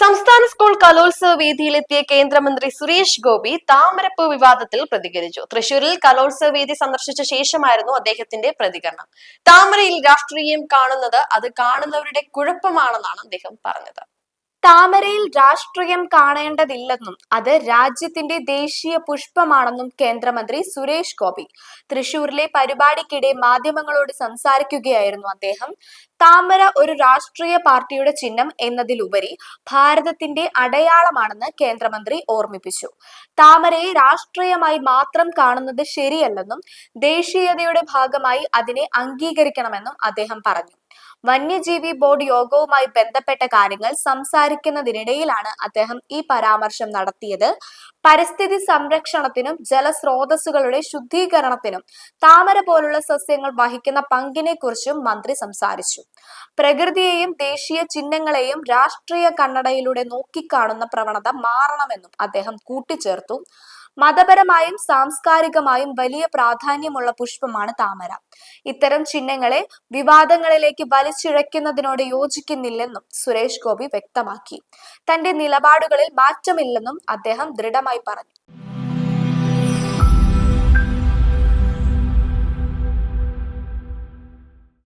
സംസ്ഥാന സ്കൂൾ കലോത്സവ വേദിയിലെത്തിയ കേന്ദ്രമന്ത്രി സുരേഷ് ഗോപി താമരപ്പ് വിവാദത്തിൽ പ്രതികരിച്ചു. തൃശൂരിൽ കലോത്സവ വേദി സന്ദർശിച്ച ശേഷമായിരുന്നു അദ്ദേഹത്തിന്റെ പ്രതികരണം. താമരയിൽ രാഷ്ട്രീയം കാണുന്നത് അത് കാണുന്നവരുടെ കുഴപ്പമാണെന്നാണ് അദ്ദേഹം പറഞ്ഞത്. താമരയിൽ രാഷ്ട്രീയം കാണേണ്ടതില്ലെന്നും അത് രാജ്യത്തിന്റെ ദേശീയ പുഷ്പമാണെന്നും കേന്ദ്രമന്ത്രി സുരേഷ് ഗോപി. തൃശൂരിലെ പരിപാടിക്കിടെ മാധ്യമങ്ങളോട് സംസാരിക്കുകയായിരുന്നു അദ്ദേഹം. താമര ഒരു രാഷ്ട്രീയ പാർട്ടിയുടെ ചിഹ്നം എന്നതിലുപരി ഭാരതത്തിന്റെ അടയാളമാണെന്ന് കേന്ദ്രമന്ത്രി ഓർമ്മിപ്പിച്ചു. താമരയെ രാഷ്ട്രീയമായി മാത്രം കാണുന്നത് ശരിയല്ലെന്നും ദേശീയതയുടെ ഭാഗമായി അതിനെ അംഗീകരിക്കണമെന്നും അദ്ദേഹം പറഞ്ഞു. വന്യജീവി ബോർഡ് യോഗവുമായി ബന്ധപ്പെട്ട കാര്യങ്ങൾ സംസാരിക്കുന്നതിനിടയിലാണ് അദ്ദേഹം ഈ പരാമർശം നടത്തിയത്. പരിസ്ഥിതി സംരക്ഷണത്തിനും ജലസ്രോതസ്സുകളുടെ ശുദ്ധീകരണത്തിനും താമര പോലുള്ള സസ്യങ്ങൾ വഹിക്കുന്ന പങ്കിനെ കുറിച്ചും മന്ത്രി സംസാരിച്ചു. പ്രകൃതിയെയും ദേശീയ ചിഹ്നങ്ങളെയും രാഷ്ട്രീയ കണ്ണടയിലൂടെ നോക്കിക്കാണുന്ന പ്രവണത മാറണമെന്നും അദ്ദേഹം കൂട്ടിച്ചേർത്തു. മതപരമായും സാംസ്കാരികമായും വലിയ പ്രാധാന്യമുള്ള പുഷ്പമാണ് താമര. ഇത്തരം ചിഹ്നങ്ങളെ വിവാദങ്ങളിലേക്ക് വലിച്ചിഴയ്ക്കുന്നതിനോട് യോജിക്കുന്നില്ലെന്നും സുരേഷ് ഗോപി വ്യക്തമാക്കി. തന്റെ നിലപാടുകളിൽ മാറ്റമില്ലെന്നും അദ്ദേഹം ദൃഢമായി പറഞ്ഞു.